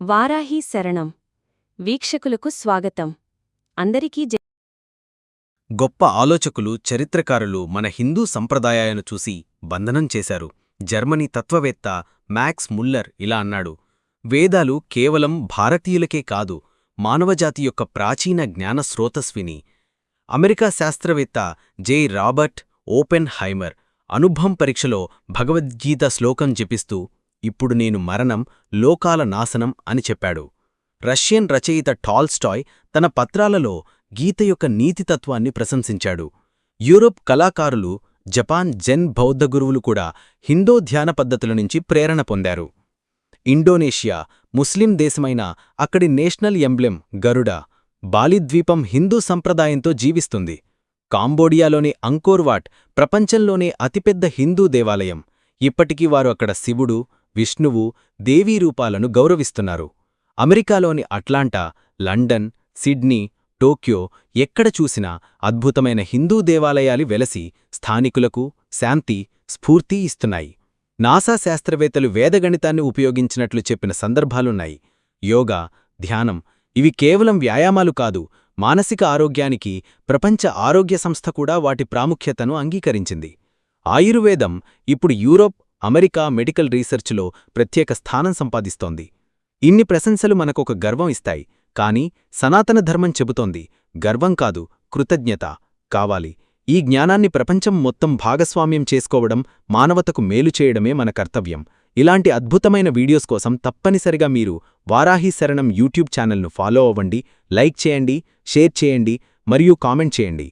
వారాహి శరణం. వీక్షకులకు స్వాగతం. అందరికీ గొప్ప ఆలోచకులు చరిత్రకారులు మన హిందూ సంప్రదాయాలను చూసి బంధనం చేశారు. జర్మనీ తత్వవేత్త మ్యాక్స్ ముల్లర్ ఇలా అన్నాడు వేదాలు కేవలం భారతీయులకే కాదు మానవజాతి యొక్క ప్రాచీన జ్ఞాన స్రోతస్విని. అమెరికా శాస్త్రవేత్త జే. రాబర్ట్ ఓపెన్ హైమర్ అనుభం పరీక్షలో భగవద్గీత శ్లోకం జపిస్తూ ఇప్పుడు నేను మరణం లోకాల నాశనం అని చెప్పాడు. రష్యన్ రచయిత టాల్స్టాయ్ తన పత్రాలలో గీత యొక్క నీతితత్వాన్ని ప్రశంసించాడు. యూరోప్ కళాకారులు జపాన్ జెన్ బౌద్ధ గురువులు కూడా హిందూ ధ్యాన పద్ధతుల నుంచి ప్రేరణ పొందారు. ఇండోనేషియా ముస్లిం దేశమైన అక్కడి నేషనల్ ఎంబ్లెం గరుడ బాలిద్వీపం హిందూ సంప్రదాయంతో జీవిస్తుంది. కాంబోడియాలోని అంకోర్వాట్ ప్రపంచంలోనే అతిపెద్ద హిందూ దేవాలయం. ఇప్పటికీ వారు అక్కడ శివుడు విష్ణువు దేవీ రూపాలను గౌరవిస్తున్నారు. అమెరికాలోని అట్లాంటా లండన్ సిడ్నీ టోక్యో ఎక్కడ చూసినా అద్భుతమైన హిందూ దేవాలయాలు వెలసి స్థానికులకు శాంతి స్ఫూర్తి ఇస్తున్నాయి. నాసా శాస్త్రవేత్తలు వేదగణితాన్ని ఉపయోగించినట్లు చెప్పిన సందర్భాలున్నాయి. యోగా ధ్యానం ఇవి కేవలం వ్యాయామాలు కాదు మానసిక ఆరోగ్యానికి ప్రపంచ ఆరోగ్య సంస్థ కూడా వాటి ప్రాముఖ్యతను అంగీకరించింది. ఆయుర్వేదం ఇప్పుడు యూరోప్ అమెరికా మెడికల్ రీసెర్చ్లో ప్రత్యేక స్థానం సంపాదిస్తోంది. ఇన్ని ప్రశంసలు మనకొక గర్వం ఇస్తాయి కాని సనాతన ధర్మం చెబుతోంది గర్వం కాదు కృతజ్ఞత కావాలి. ఈ జ్ఞానాన్ని ప్రపంచం మొత్తం భాగస్వామ్యం చేసుకోవడం మానవతకు మేలు చేయడమే మన కర్తవ్యం. ఇలాంటి అద్భుతమైన వీడియోస్ కోసం తప్పనిసరిగా మీరు వారాహి శరణం యూట్యూబ్ ఛానల్ను ఫాలో అవ్వండి లైక్ చేయండి షేర్ చేయండి మరియు కామెంట్ చేయండి.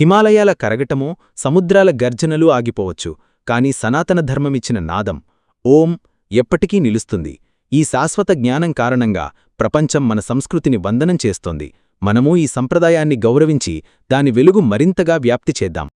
హిమాలయాల కరగటమో సముద్రాల గర్జనలు ఆగిపోవచ్చు. కాని సనాతన ధర్మమిచ్చిన నాదం ఓం ఎప్పటికీ నిలుస్తుంది. ఈ శాశ్వత జ్ఞానం కారణంగా ప్రపంచం మన సంస్కృతిని వందనం చేస్తోంది. మనమూ ఈ సంప్రదాయాన్ని గౌరవించి దాని వెలుగు మరింతగా వ్యాప్తి చేద్దాం.